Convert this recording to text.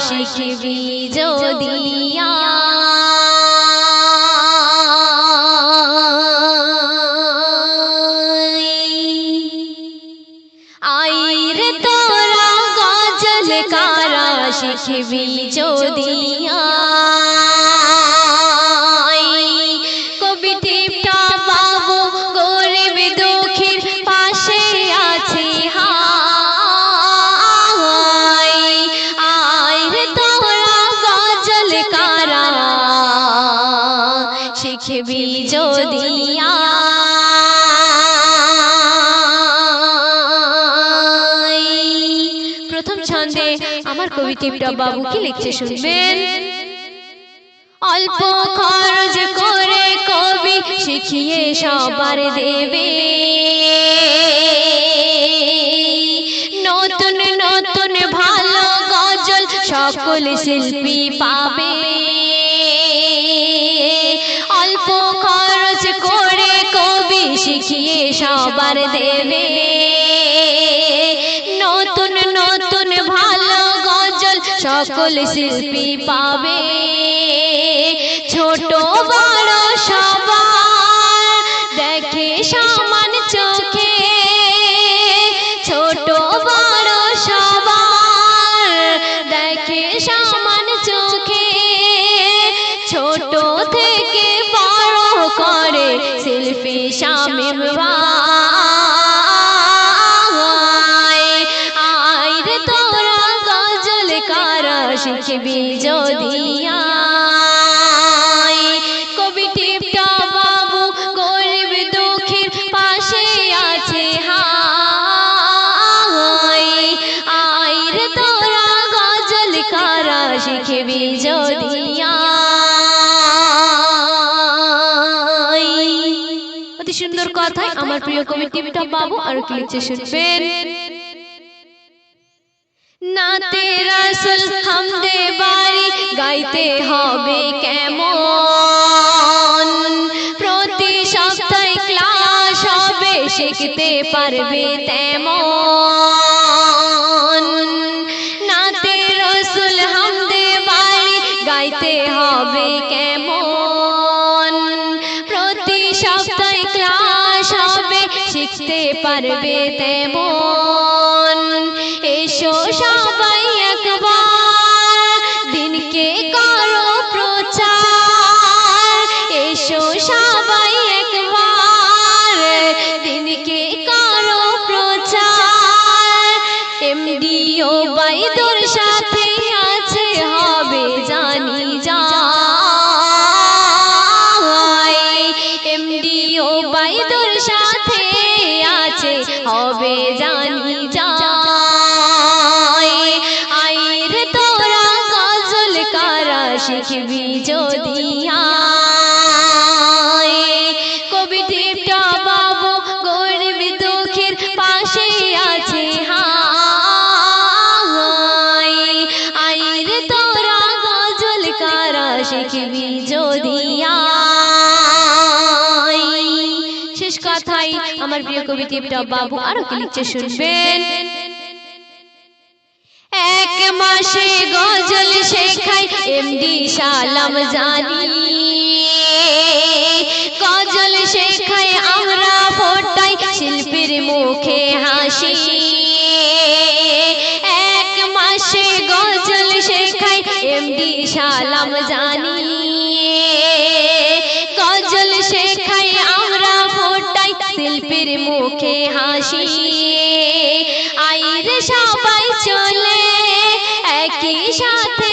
শিখবি যদিয়া তোরা গজল কারা শিখবি যদিয়া শিখবি যদিয়া প্রথম ছন্দে আমার কবি টিপটা বাবু কি লিখছে শুনবেন? অল্প খরচ করে কবি শিখিয়ে সবার দেবে। নতুন নতুন ভালো গজল সকল শিল্পী পাবে। সবার দেবে। নতুন নতুন ভালো গজল সকল শিল্পী পাবে। ছোট বড় সবার দেখে সমান শিখবি যদিয়া। কবি টিপটা বাবু গরিব দুঃখীর পাশে আছে হাই। আইরে তোরা গজল কারা শিখবি যদিয়া। অতি সুন্দর কথায় আমার প্রিয় কবি টিপটা বাবু আর কি লিখছে শুনবেন। নাতে রাসুল হামদে বাড়ি গাইতে হবে কেমন? প্রতি সপ্তাহে ক্লাস হবে, শিখতে পারবে তেমন। নাতে রসুল হামদে বাড়ি গাইতে হবে কেমন? প্রতি সপ্তাহে ক্লাস হবে, শিখতে পারবে তেমন। এসো সবাই একবার, দিনকে করো প্রচার। এসো সবাই একবার, দিনকে করো প্রচার। এমডিও বাইদুর সাথে আছে, হবে জানি যাই এমডিও বাইদুর সাথে আছে, হবে জানি যাই শিখবি যদিয়া কবি টিপটা বাবু গরিব দুঃখের পাশে আছে আইরে তোরা গজল কারা শিখবি যদিয়া শেষ কথাই আমার প্রিয় কবি টিপটা বাবু আরও কি লিখছে শুনবেন? এক মাসে গজল এমডি সালাম জানি। গজল শেখাই আমরা ফোটাই শিল্পীর মুখে হাসি। এক মাসে গজল শেখাই এমডি সালাম জানি। গজল শেখাই আমরা ফোটাই শিল্পীর মুখে হাসি। আইরে সবাই চলে, একই সাথে